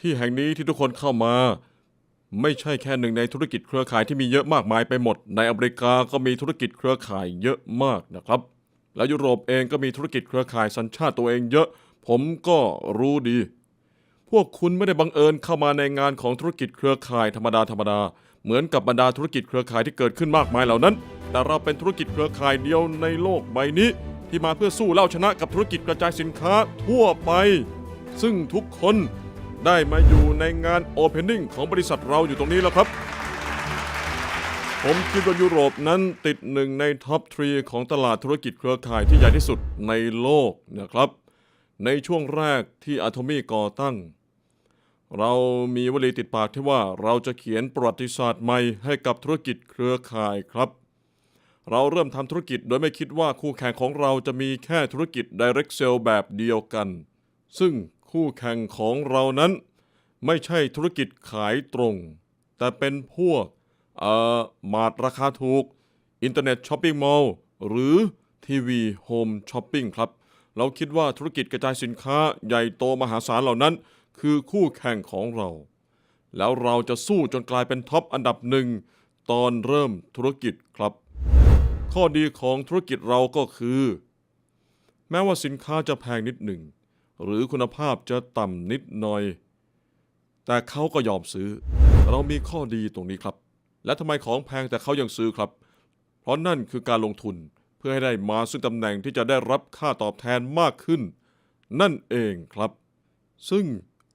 ที่แห่งนี้ที่ทุกคนเข้ามา ไม่ใช่แค่หนึ่งในธุรกิจเครือข่ายที่มีเยอะมากมายไปหมด ในอเมริกาก็มีธุรกิจเครือข่ายเยอะมากนะครับ แล้วยุโรปเองก็มีธุรกิจเครือข่ายสัญชาติตัวเองเยอะ ผมก็รู้ดี พวกคุณไม่ได้บังเอิญเข้ามาในงานของธุรกิจเครือข่ายธรรมดาธรรมดาเหมือนกับบรรดาธุรกิจเครือข่ายที่เกิดขึ้นมากมายเหล่านั้น แต่เราเป็นธุรกิจเครือข่ายเดียวในโลกใบนี้ ที่มาเพื่อสู้เล่าชนะกับธุรกิจกระจายสินค้าทั่วไป ซึ่งทุกคน ได้มาอยู่ในงาน Opening ของบริษัทเราอยู่ตรงนี้แล้วครับ ผมคิดว่ายุโรปนั้นติดหนึ่งในท็อปทรีของตลาดธุรกิจเครือข่ายที่ใหญ่ที่สุดในโลกนะครับ ในช่วงแรกที่อะโทมี่ก่อตั้ง เรามีวลีติดปากที่ว่าเราจะเขียนประวัติศาสตร์ใหม่ให้กับธุรกิจเครือข่ายครับ เราเริ่มทำธุรกิจโดยไม่คิดว่าคู่แข่งของเราจะมีแค่ธุรกิจ Direct Sale แบบเดียวกัน ซึ่ง คู่แข่งของเรานั้น ไม่ใช่ธุรกิจขายตรง แต่เป็นพวกเอ่อมาดราคาถูก อินเทอร์เน็ตช้อปปิ้งมอลล์หรือทีวีโฮมช้อปปิ้งครับ เราคิดว่าธุรกิจกระจายสินค้าใหญ่โตมหาศาลเหล่านั้น คือคู่แข่งของเรา แล้วเราจะสู้จนกลายเป็นท็อปอันดับหนึ่งตอนเริ่มธุรกิจครับ ข้อดีของธุรกิจเราก็คือ แม้ว่าสินค้าจะแพงนิดหนึ่ง หรือคุณภาพจะต่ำนิดหน่อย แต่เขาก็ยอมซื้อ เรามีข้อดีตรงนี้ครับ และทำไมของแพงแต่เขายังซื้อครับ เพราะนั่นคือการลงทุนเพื่อให้ได้มาซึ่งตำแหน่งที่จะได้รับค่าตอบแทนมากขึ้น นั่นเองครับ ซึ่ง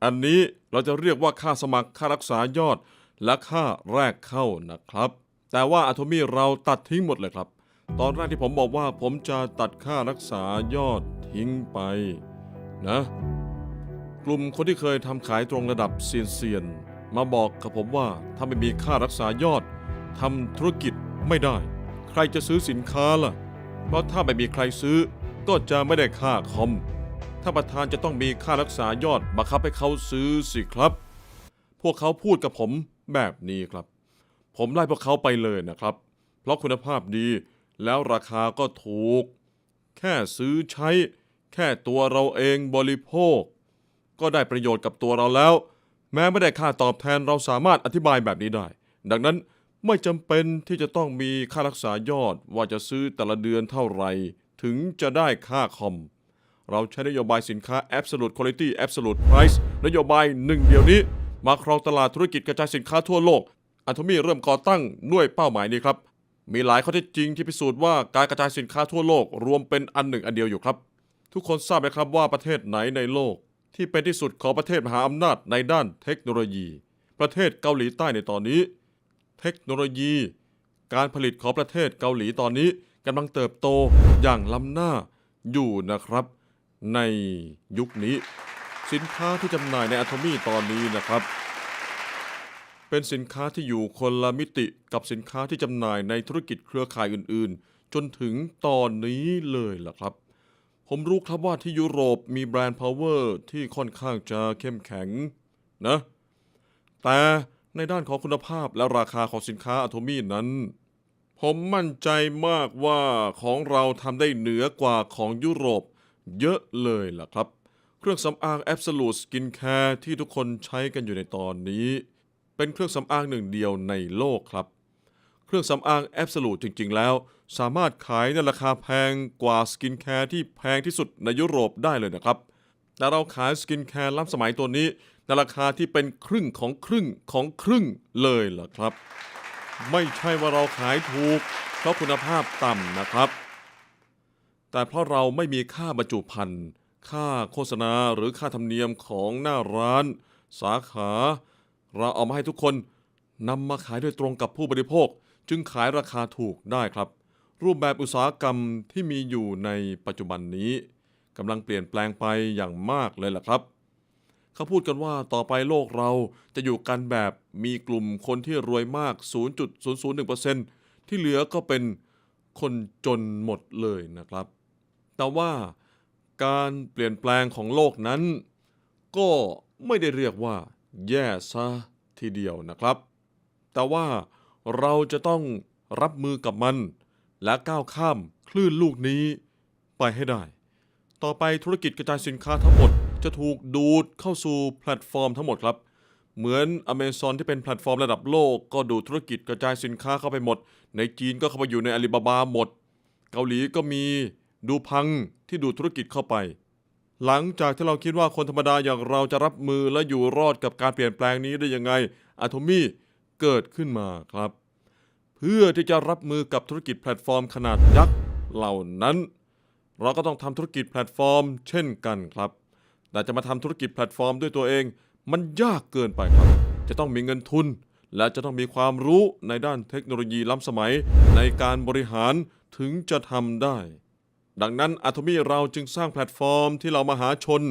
อันนี้เราจะเรียกว่าค่าสมัครค่ารักษายอดและค่าแรกเข้านะครับ แต่ว่าอะโทมี่เราตัดทิ้งหมดเลยครับ ตอนแรกที่ผมบอกว่าผมจะตัดค่ารักษายอดทิ้งไป นะ กลุ่มคนที่เคยทำขายตรงระดับเซียนๆ มาบอกกับผมว่าถ้าไม่มีค่ารักษายอดทำธุรกิจไม่ได้ ใครจะซื้อสินค้าล่ะ เพราะถ้าไม่มีใครซื้อก็จะไม่ได้ค่าคอม ถ้าประธานจะต้องมีค่ารักษายอดบังคับให้เขาซื้อสิครับ พวกเขาพูดกับผมแบบนี้ครับ ผมไล่พวกเขาไปเลยนะครับ เพราะคุณภาพดีแล้วราคาก็ถูก แค่ซื้อใช้ แค่ตัวเราเองบริโภค ก็ได้ประโยชน์กับตัวเราแล้ว แม้ไม่ได้ค่าตอบแทนเราสามารถอธิบายแบบนี้ได้ ดังนั้นไม่จำเป็นที่จะต้องมีค่ารักษายอดว่าจะซื้อแต่ละเดือนเท่าไหร่ ถึงจะได้ค่าคอม เราใช้นโยบายสินค้า Absolute Quality Absolute Price นโยบายหนึ่งเดียวนี้ มาครองตลาดธุรกิจกระจายสินค้าทั่วโลกอันทมี่เริ่มก่อตั้งด้วยเป้าหมายนี้ครับ มีหลายข้อเท็จจริงที่พิสูจน์ว่าการกระจายสินค้าทั่วโลกรวมเป็นอันหนึ่งอันเดียวอยู่ครับ ทุกคนทราบไหมครับว่าประเทศไหนในโลก ที่เป็นที่สุดของประเทศมหาอำนาจในด้านเทคโนโลยี ประเทศเกาหลีใต้ในตอนนี้ เทคโนโลยี การผลิตของประเทศเกาหลีตอนนี้กำลังเติบโตอย่างล้ำหน้าอยู่นะครับ ในยุคนี้ สินค้าที่จำหน่ายในอะโทมี่ตอนนี้นะครับ เป็นสินค้าที่อยู่คนละมิติกับสินค้าที่จำหน่ายในธุรกิจเครือข่ายอื่น ๆ จนถึงตอนนี้เลยล่ะครับ ผมรู้ครับว่าที่ยุโรปมีแบรนด์พาวเวอร์ที่ค่อนข้างจะเข้มแข็งนะ แต่ในด้านของคุณภาพและราคาของสินค้าอะโทมี่นั้น ผมมั่นใจมากว่าของเราทำได้เหนือกว่าของยุโรปเยอะเลยล่ะครับ เครื่องสำอาง Absolute Skin Care ที่ทุกคนใช้กันอยู่ในตอนนี้ เป็นเครื่องสำอางหนึ่งเดียวในโลกครับ เครื่องสำอาง Absolute จริง ๆ แล้ว สามารถขายในราคาแพงกว่าสกินแคร์ที่แพงที่สุดในยุโรปได้เลยนะครับ แต่เราขายสกินแคร์ล้ำสมัยตัวนี้ในราคาที่เป็นครึ่งของครึ่งของครึ่งเลยล่ะครับ ไม่ใช่ว่าเราขายถูก เพราะคุณภาพต่ำนะครับ แต่เพราะเราไม่มีค่าบรรจุภัณฑ์ค่าโฆษณาหรือค่าธรรมเนียมของหน้าร้าน สาขา เราเอามาให้ทุกคนนำมาขายโดยตรงกับผู้บริโภค จึงขายราคาถูกได้ครับ รูปแบบอุตสาหกรรมที่มีอยู่ในปัจจุบันนี้กำลังเปลี่ยนแปลงไปอย่างมากเลยล่ะครับ เขาพูดกันว่าต่อไปโลกเราจะอยู่กันแบบมีกลุ่มคนที่รวยมาก 0.001%ที่เหลือก็เป็นคนจนหมดเลยนะครับ แต่ว่าการเปลี่ยนแปลงของโลกนั้น ก็ไม่ได้เรียกว่า แย่ซะทีเดียวนะครับ แต่ว่า เราจะต้องรับมือกับมัน และก้าวข้ามคลื่นลูกนี้ ไปให้ได้ ต่อไปธุรกิจกระจายสินค้าทั้งหมดจะถูกดูดเข้าสู่แพลตฟอร์มทั้งหมดครับ เหมือน Amazon ที่เป็นแพลตฟอร์มระดับโลก ก็ดูดธุรกิจกระจายสินค้าเข้าไปหมด ในจีนก็เข้าไปอยู่ในอาลีบาบาหมด เกาหลีก็มีดูพังที่ดูดธุรกิจเข้าไป หลังจากที่เราคิดว่าคนธรรมดาอย่างเราจะรับมือและอยู่รอดกับการเปลี่ยนแปลงนี้ได้ยังไงอะโทมี่ เกิดขึ้นมาครับ เพื่อที่จะรับมือกับธุรกิจแพลตฟอร์มขนาดยักษ์เหล่านั้น เราก็ต้องทำธุรกิจแพลตฟอร์ม เช่นกันครับ แต่จะมาทำธุรกิจแพลตฟอร์มด้วยตัวเอง มันยากเกินไปครับ จะต้องมีเงินทุน และจะต้องมีความรู้ในด้านเทคโนโลยีล้ำสมัยในการบริหารถึงจะทำได้ ดังนั้นอะโทมี่เราจึงสร้างแพลตฟอร์มที่เรามหาชน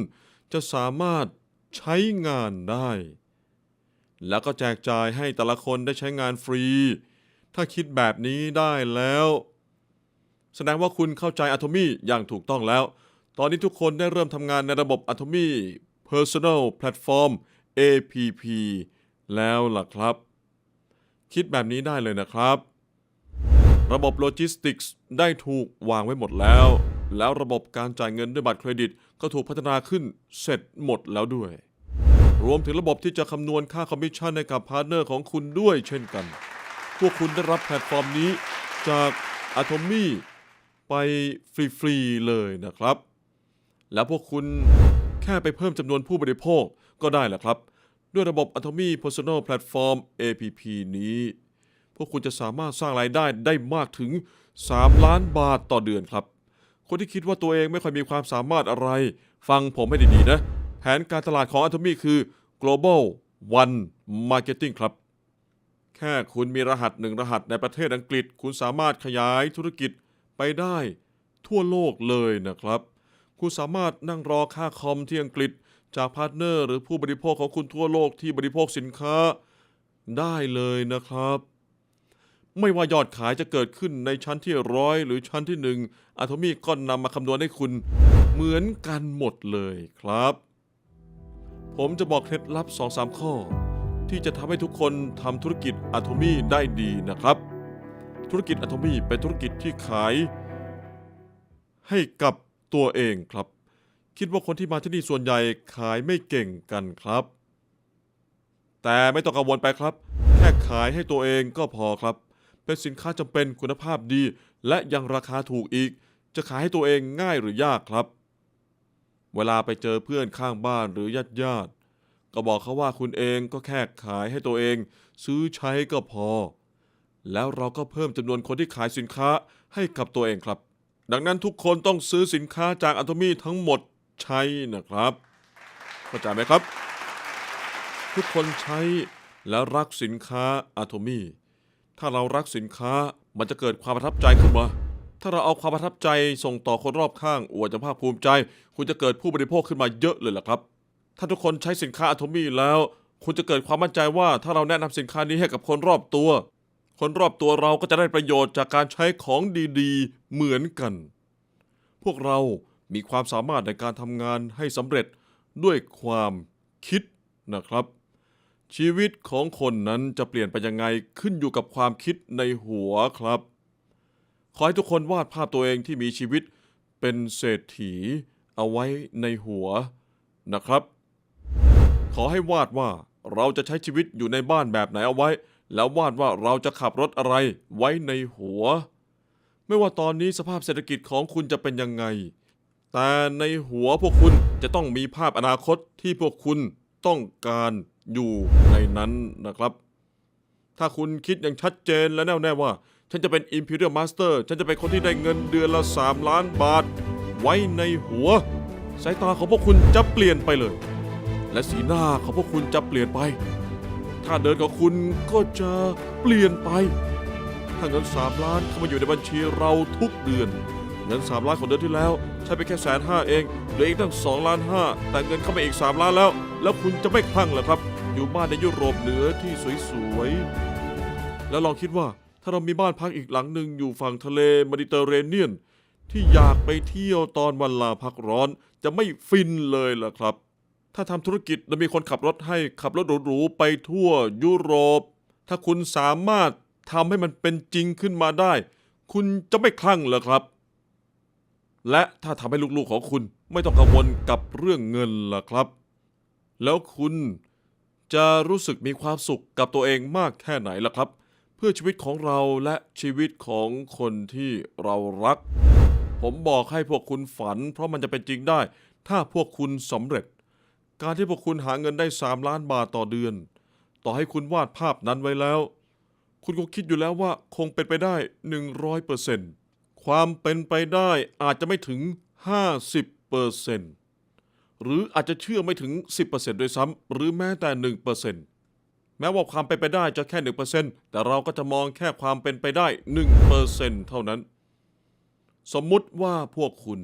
จะสามารถใช้งานได้ แล้วก็แจกจ่ายให้แต่ละคนได้ใช้งานฟรี ถ้าคิดแบบนี้ได้แล้ว แสดงว่าคุณเข้าใจอะโทมี่อย่างถูกต้องแล้ว ตอนนี้ทุกคนได้เริ่มทำงานในระบบ Atomy Personal Platform APP แล้วล่ะครับ คิดแบบนี้ได้เลยนะครับ ระบบโลจิสติกส์ได้ถูกวางไว้หมดแล้ว แล้วระบบการจ่ายเงินด้วยบัตรเครดิตก็ถูกพัฒนาขึ้นเสร็จหมดแล้วด้วย รวมถึงระบบที่จะคำนวณค่าคอมมิชชั่นให้กับพาร์ทเนอร์ของคุณด้วยเช่นกัน พวกคุณได้รับแพลตฟอร์มนี้จาก Atomy ไปฟรีๆเลยนะครับ แล้วพวกคุณแค่ไปเพิ่มจำนวนผู้บริโภคก็ได้แหละครับ ด้วยระบบ Atomy Personal Platform APP นี้ พวกคุณจะสามารถสร้างรายได้ได้มากถึง 3 ล้านบาทต่อเดือนครับ คนที่คิดว่าตัวเองไม่ค่อยมีความสามารถอะไร ฟังผมให้ดีๆนะ ผนการตลาดของ Atomy คือ global one marketing ครับ แค่คุณมีรหัสหนึ่งรหัสในประเทศอังกฤษ คุณสามารถขยายธุรกิจไปได้ทั่วโลกเลยนะครับ คุณสามารถนั่งรอค่าคอมที่อังกฤษจากพาร์ทเนอร์หรือผู้บริโภคของคุณทั่วโลกที่บริโภคสินค้าได้เลยนะครับ ไม่ว่ายอดขายจะเกิดขึ้นในชั้นที่ร้อยหรือชั้นที่หนึ่งอะโทมี่ก็นำมาคำนวณให้คุณเหมือนกันหมดเลยครับ ผมจะบอกเคล็ดลับ2-3ข้อ ที่จะทำให้ทุกคนทำธุรกิจอะโทมี่ได้ดีนะครับ ธุรกิจอะโทมี่เป็นธุรกิจที่ขาย ให้กับตัวเองครับ คิดว่าคนที่มาที่นี่ส่วนใหญ่ขายไม่เก่งกันครับ แต่ไม่ต้องกังวลไปครับ แค่ขายให้ตัวเองก็พอครับ เป็นสินค้าจำเป็นคุณภาพดี และยังราคาถูกอีก จะขายให้ตัวเองง่ายหรือยากครับ เวลาไปเจอเพื่อนข้างบ้านหรือญาติญาติก็บอกเขาว่าคุณเองก็แค่ขายให้ตัวเอง ซื้อใช้ก็พอ แล้วเราก็เพิ่มจำนวนคนที่ขายสินค้าให้กับตัวเองครับ ดังนั้นทุกคนต้องซื้อสินค้าจากอัตมี่ทั้งหมดใช้นะครับเข้าใจไหมครับ ทุกคนใช้และรักสินค้าอะโทมี่ถ้าเรารักสินค้ามันจะเกิดความประทับใจขึ้นมา ถ้าเราเอาความประทับใจส่งต่อคนรอบข้างอวดจะภาคภูมิใจ คุณจะเกิดผู้บริโภคขึ้นมาเยอะเลยล่ะครับ ถ้าทุกคนใช้สินค้าอะโทมี่แล้ว คุณจะเกิดความมั่นใจว่าถ้าเราแนะนำสินค้านี้ให้กับคนรอบตัว คนรอบตัวเราก็จะได้ประโยชน์จากการใช้ของดีๆ เหมือนกัน พวกเรามีความสามารถในการทำงานให้สำเร็จด้วยความคิดนะครับ ชีวิตของคนนั้นจะเปลี่ยนไปยังไงขึ้นอยู่กับความคิดในหัวครับ ขอให้ทุกคนวาดภาพตัวเองที่มีชีวิตเป็นเศรษฐี เอาไว้ในหัวนะครับ ขอให้วาดว่าเราจะใช้ชีวิตอยู่ในบ้านแบบไหนเอาไว้ แล้ววาดว่าเราจะขับรถอะไรไว้ในหัว ไม่ว่าตอนนี้สภาพเศรษฐกิจของคุณจะเป็นยังไง แต่ในหัวพวกคุณจะต้องมีภาพอนาคตที่พวกคุณต้องการอยู่ในนั้นนะครับ ถ้าคุณคิดอย่างชัดเจนและแน่วแน่ว่า ฉันจะเป็น Imperial Master ฉันจะเป็นคนที่ได้เงินเดือนละ 3 ล้านบาท ไว้ในหัว สายตาของพวกคุณจะเปลี่ยนไปเลย และสีหน้าของพวกคุณจะเปลี่ยนไป ถ้าเดินของคุณก็จะเปลี่ยนไป ถ้าเงิน 3 ล้านเข้ามาอยู่ในบัญชีเราทุกเดือน เงิน 3 ล้านของเดือนที่แล้ว ใช้ไปแค่แสนห้าเองเหลืออีกตั้ง2ล้านห้าแต่เงินเข้ามาอีก 3 ล้านแล้ว แล้วคุณจะไม่คลั่งเหรอครับ อยู่บ้านในยุโรปเหนือที่สวยๆแล้วลองคิดว่า ถ้าเรามีบ้านพักอีกหลังหนึ่งอยู่ฝั่งทะเลเมดิเตอร์เรเนียน ที่อยากไปเที่ยวตอนวันลาพักร้อนจะไม่ฟินเลยล่ะครับ ถ้าทำธุรกิจแล้วมีคนขับรถให้ขับรถหรูๆไปทั่วยุโรป ถ้าคุณสามารถทำให้มันเป็นจริงขึ้นมาได้ คุณจะไม่คลั่งเหรอครับ และถ้าทำให้ลูกๆของคุณไม่ต้องกังวลกับเรื่องเงินล่ะครับ แล้วคุณจะรู้สึกมีความสุขกับตัวเองมากแค่ไหนล่ะครับ เพื่อชีวิตของเราและชีวิตของคนที่เรารัก ผมบอกให้พวกคุณฝัน เพราะมันจะเป็นจริงได้ ถ้าพวกคุณสำเร็จ การที่พวกคุณหาเงินได้ 3 ล้านบาทต่อเดือน ต่อให้คุณวาดภาพนั้นไว้แล้ว คุณก็คิดอยู่แล้วว่าคงเป็นไปได้ 100%ความเป็นไปได้อาจจะไม่ถึง 50%หรืออาจจะเชื่อไม่ถึง 10%ด้วยซ้ำหรือแม้แต่1% แม้ว่าความเป็นไปได้จะแค่1%แต่เราก็จะมองแค่ความเป็นไปได้1%เท่านั้น สมมุติว่าพวกคุณ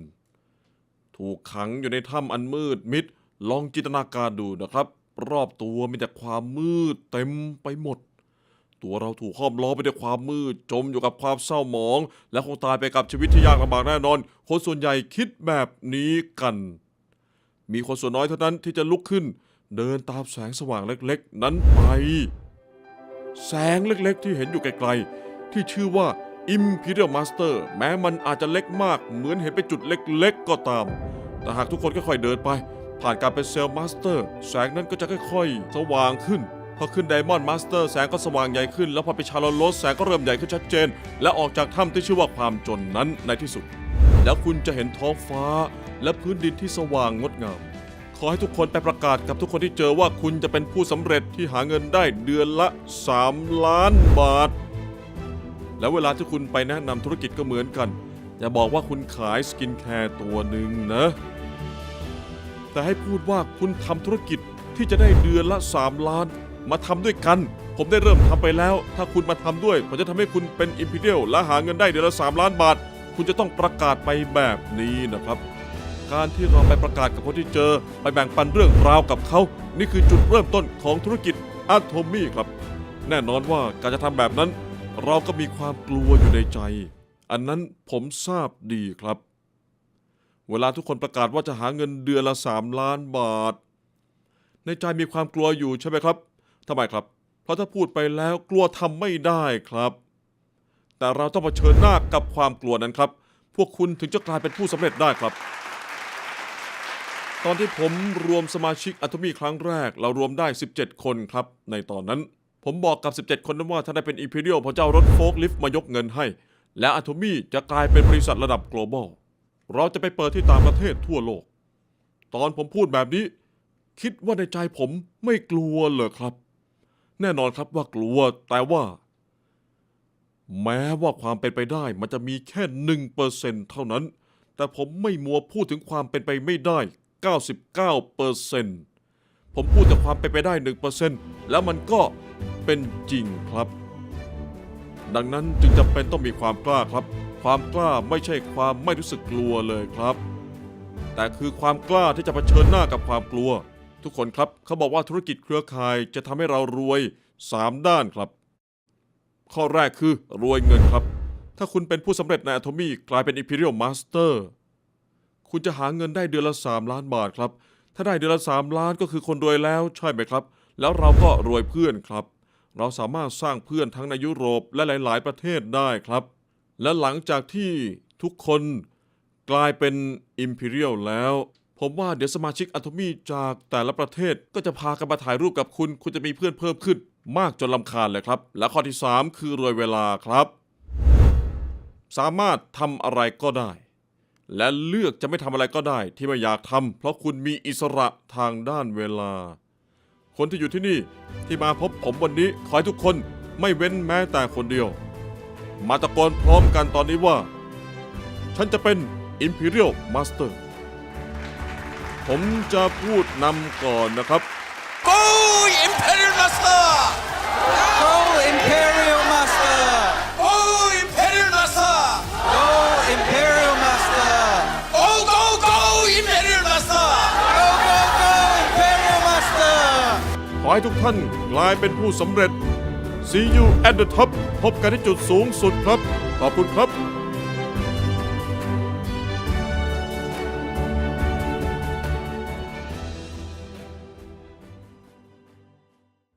ถูกขังอยู่ในถ้ำอันมืดมิด ลองจินตนาการดูนะครับ รอบตัวมีแต่ความมืดเต็มไปหมด ตัวเราถูกห้อมล้อมไปด้วยความมืด จมอยู่กับความเศร้าหมอง และคงตายไปกับชีวิตที่ยากลำบากแน่นอน คนส่วนใหญ่คิดแบบนี้กัน มีคนส่วนน้อยเท่านั้นที่จะลุกขึ้น เดินตามแสงสว่างเล็กๆ นั้นไป แสงเล็กๆ ที่เห็นอยู่ไกลๆ ที่ชื่อว่า Imperial Master แม้มันอาจจะเล็กมาก เหมือนเห็นเป็นจุดเล็กๆ ก็ตาม แต่หากทุกคนค่อยๆเดินไป ผ่านการเป็นเซลล์มาสเตอร์แสงนั้นก็จะค่อยๆ สว่างขึ้น พอขึ้นไดมอนด์มาสเตอร์แสงก็สว่างใหญ่ขึ้น แล้วพอไปชาร์ลโลสแสงก็เริ่มใหญ่ขึ้นชัดเจน และออกจากถ้ำที่ชื่อว่าความจนนั้นในที่สุด แล้วคุณจะเห็นท้องฟ้าและพื้นดินที่สว่างงดงาม อให้ทุกคนไปประกาศกับทุกคนที่เจอว่าคุณจะเป็นผู้สำเร็จที่หาเงินได้เดือนละ 3 ล้านบาท แล้วเวลาที่คุณไปแนะนำธุรกิจก็เหมือนกัน อย่าบอกว่าคุณขายสกินแคร์ตัวหนึ่งนะ แต่ให้พูดว่าคุณทำธุรกิจที่จะได้เดือนละ 3 ล้าน มาทำด้วยกัน ผมได้เริ่มทำไปแล้ว ถ้าคุณมาทำด้วย ผมจะทำให้คุณเป็นอิมพีเรียลและหาเงินได้เดือนละ 3 ล้านบาท คุณจะต้องประกาศไปแบบนี้นะครับ การที่เราไปประกาศกับคนที่เจอ ไปแบ่งปันเรื่องราวกับเขา นี่คือจุดเริ่มต้นของธุรกิจอะโทมี่ครับ แน่นอนว่าการจะทำแบบนั้น เราก็มีความกลัวอยู่ในใจ อันนั้นผมทราบดีครับ เวลาทุกคนประกาศว่าจะหาเงินเดือนละ 3 ล้านบาท ในใจมีความกลัวอยู่ใช่ไหมครับทำไมครับ เพราะถ้าพูดไปแล้วกลัวทำไม่ได้ครับ แต่เราต้องเผชิญหน้ากับความกลัวนั้นครับ พวกคุณถึงจะกลายเป็นผู้สำเร็จได้ครับ ตอนที่ผมรวมสมาชิกอะโทมี่ครั้งแรก เรารวมได้ 17 คนครับ ในตอนนั้น ผมบอกกับ 17 คนนั้นว่าถ้าได้เป็นอีพีเรียลพระเจ้ารถโฟล์คลิฟต์มายกเงินให้ และอะโทมี่จะกลายเป็นบริษัทระดับ global เราจะไปเปิดที่ต่างประเทศทั่วโลก ตอนผมพูดแบบนี้ คิดว่าในใจผมไม่กลัวเหรอครับ แน่นอนครับว่ากลัวแต่ว่า แม้ว่าความเป็นไปได้มันจะมีแค่หนึ่งเปอร์เซ็นเท่านั้น แต่ผมไม่มัวพูดถึงความเป็นไปไม่ได้ 99เปอร์เซ็นผมพูดแต่ความเป็นไปได้หนึ่งเปอร์เซ็นแล้วมันก็เป็นจริงครับ ดังนั้นจึงจำเป็นต้องมีความกล้าครับ ความกล้าไม่ใช่ความไม่รู้สึกกลัวเลยครับ แต่คือความกล้าที่จะเผชิญหน้ากับความกลัว ทุกคนครับเขาบอกว่าธุรกิจเครือข่ายจะทำให้เรารวย 3 ด้านครับ ข้อแรกคือรวยเงินครับ ถ้าคุณเป็นผู้สำเร็จในอะโทมี่กลายเป็น Imperial Master คุณจะหาเงินได้เดือนละ3ล้านบาทครับ ถ้าได้เดือนละ3ล้านก็คือคนรวยแล้วใช่ไหมครับ แล้วเราก็รวยเพื่อนครับ เราสามารถสร้างเพื่อนทั้งในยุโรปและหลาย ๆ ประเทศได้ครับ และหลังจากที่ทุกคนกลายเป็น Imperial แล้ว ผมว่าเดี๋ยวสมาชิกอะโทมี่จากแต่ละประเทศก็จะพากันมาถ่ายรูปกับคุณ คุณจะมีเพื่อนเพิ่มขึ้น มากจนลำคาญเลยครับ และข้อที่ 3 คือรวยเวลาครับ สามารถทำอะไรก็ได้ และเลือกจะไม่ทำอะไรก็ได้ที่ไม่อยากทำเพราะคุณมีอิสระทางด้านเวลา คนที่อยู่ที่นี่ที่มาพบผมวันนี้ขอให้ทุกคนไม่เว้นแม้แต่คนเดียว มาตะโกนพร้อมกันตอนนี้ว่า ฉันจะเป็น Imperial Master ผมจะพูดนำก่อนนะครับ Go Imperial ให้ทุกท่านกลายเป็นผู้สำเร็จ See you at the top พบกันที่จุดสูงสุดครับ ขอบคุณครับ